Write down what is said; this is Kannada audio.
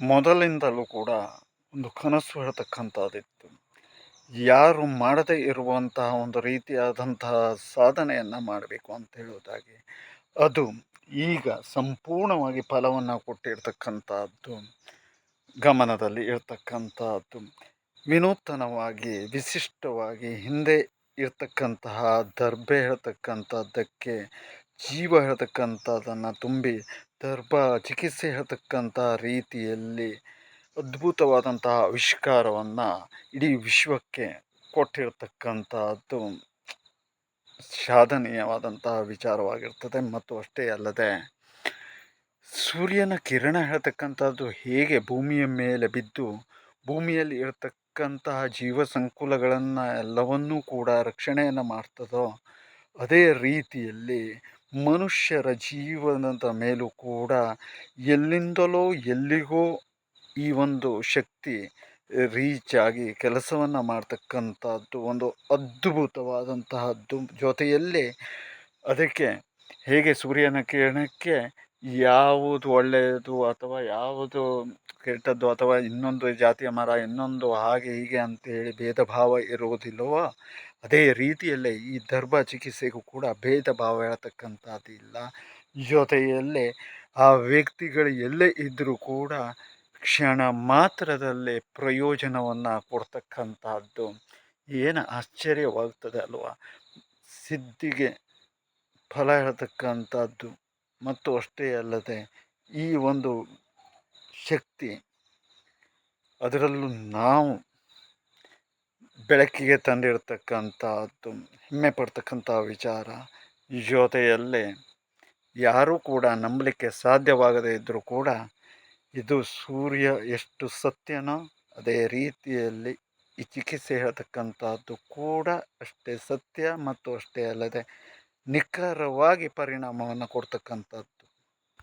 ಮೊದಲಿಂದಲೂ ಕೂಡ ಒಂದು ಕನಸು ಹೇಳ್ತಕ್ಕಂಥದ್ದಿತ್ತು. ಯಾರು ಮಾಡದೇ ಇರುವಂತಹ ಒಂದು ರೀತಿಯಾದಂತಹ ಸಾಧನೆಯನ್ನು ಮಾಡಬೇಕು ಅಂತ ಹೇಳುವುದಾಗಿ. ಅದು ಈಗ ಸಂಪೂರ್ಣವಾಗಿ ಫಲವನ್ನು ಕೊಟ್ಟಿರ್ತಕ್ಕಂಥದ್ದು, ಗಮನದಲ್ಲಿ ಇರ್ತಕ್ಕಂಥದ್ದು. ವಿನೂತನವಾಗಿ, ವಿಶಿಷ್ಟವಾಗಿ ಹಿಂದೆ ಇರ್ತಕ್ಕಂತಹ ದರ್ಬೆ ಹೇಳ್ತಕ್ಕಂಥದ್ದಕ್ಕೆ, ಜೀವ ಹೇಳ್ತಕ್ಕಂಥದ್ದನ್ನು ತುಂಬಿ ದರ್ಭ ಚಿಕಿತ್ಸೆ ಹೇಳ್ತಕ್ಕಂಥ ರೀತಿಯಲ್ಲಿ ಅದ್ಭುತವಾದಂತಹ ಆವಿಷ್ಕಾರವನ್ನು ಇಡೀ ವಿಶ್ವಕ್ಕೆ ಕೊಟ್ಟಿರ್ತಕ್ಕಂಥದ್ದು ಸಾಧನೀಯವಾದಂತಹ ವಿಚಾರವಾಗಿರ್ತದೆ. ಮತ್ತು ಅಷ್ಟೇ ಅಲ್ಲದೆ, ಸೂರ್ಯನ ಕಿರಣ ಹೇಳ್ತಕ್ಕಂಥದ್ದು ಹೇಗೆ ಭೂಮಿಯ ಮೇಲೆ ಬಿದ್ದು ಭೂಮಿಯಲ್ಲಿ ಇರತಕ್ಕಂತಹ ಜೀವ ಸಂಕುಲಗಳನ್ನು ಎಲ್ಲವನ್ನೂ ಕೂಡ ರಕ್ಷಣೆಯನ್ನು ಮಾಡ್ತದೋ, ಅದೇ ರೀತಿಯಲ್ಲಿ ಮನುಷ್ಯರ ಜೀವನದ ಮೇಲೂ ಕೂಡ ಎಲ್ಲಿಂದಲೋ ಎಲ್ಲಿಗೋ ಈ ಒಂದು ಶಕ್ತಿ ರೀಚ್ ಆಗಿ ಕೆಲಸವನ್ನು ಮಾಡ್ತಕ್ಕಂಥದ್ದು ಒಂದು ಅದ್ಭುತವಾದಂತಹದ್ದು ಜೊತೆಯಲ್ಲಿ ಅದಕ್ಕೆ ಹೇಗೆ ಸೂರ್ಯನ ಕಿರಣಕ್ಕೆ ಯಾವುದು ಒಳ್ಳೆಯದು ಅಥವಾ ಯಾವುದು ಕೆಟ್ಟದ್ದು ಅಥವಾ ಇನ್ನೊಂದು ಜಾತಿಯ ಮರ, ಇನ್ನೊಂದು ಹಾಗೆ ಹೀಗೆ ಅಂತೇಳಿ ಭೇದ ಭಾವ ಇರುವುದಿಲ್ಲವೋ, ಅದೇ ರೀತಿಯಲ್ಲೇ ಈ ದರ್ಭ ಚಿಕಿತ್ಸೆಗೂ ಕೂಡ ಭೇದ ಭಾವ ಹೇಳ್ತಕ್ಕಂಥದ್ದಿಲ್ಲ ಜೊತೆಯಲ್ಲೇ ಆ ವ್ಯಕ್ತಿಗಳು ಎಲ್ಲೇ ಇದ್ದರೂ ಕೂಡ ಕ್ಷಣ ಮಾತ್ರದಲ್ಲೇ ಪ್ರಯೋಜನವನ್ನು ಕೊಡ್ತಕ್ಕಂಥದ್ದು. ಏನು ಆಶ್ಚರ್ಯವಾಗ್ತದೆ ಅಲ್ವಾ? ಸಿದ್ಧಿಗೆ ಫಲ ಹೇಳ್ತಕ್ಕಂಥದ್ದು. ಮತ್ತು ಅಷ್ಟೇ ಅಲ್ಲದೆ ಈ ಒಂದು ಶಕ್ತಿ ಅದರಲ್ಲೂ ನಾವು ಬೆಳಕಿಗೆ ತಂದಿರತಕ್ಕಂಥದ್ದು, ಹೆಮ್ಮೆ ಪಡ್ತಕ್ಕಂಥ ವಿಚಾರ ಜೊತೆಯಲ್ಲೇ ಯಾರೂ ಕೂಡ ನಂಬಲಿಕ್ಕೆ ಸಾಧ್ಯವಾಗದೇ ಇದ್ದರೂ ಕೂಡ ಇದು ಸೂರ್ಯ ಎಷ್ಟು ಸತ್ಯನೋ ಅದೇ ರೀತಿಯಲ್ಲಿ ಈ ಚಿಕಿತ್ಸೆ ಹೇಳ್ತಕ್ಕಂಥದ್ದು ಕೂಡ ಅಷ್ಟೇ ಸತ್ಯ ಮತ್ತು ಅಷ್ಟೇ ಅಲ್ಲದೆ ನಿಖರವಾಗಿ ಪರಿಣಾಮವನ್ನು ಕೊಡ್ತಕ್ಕಂಥದ್ದು.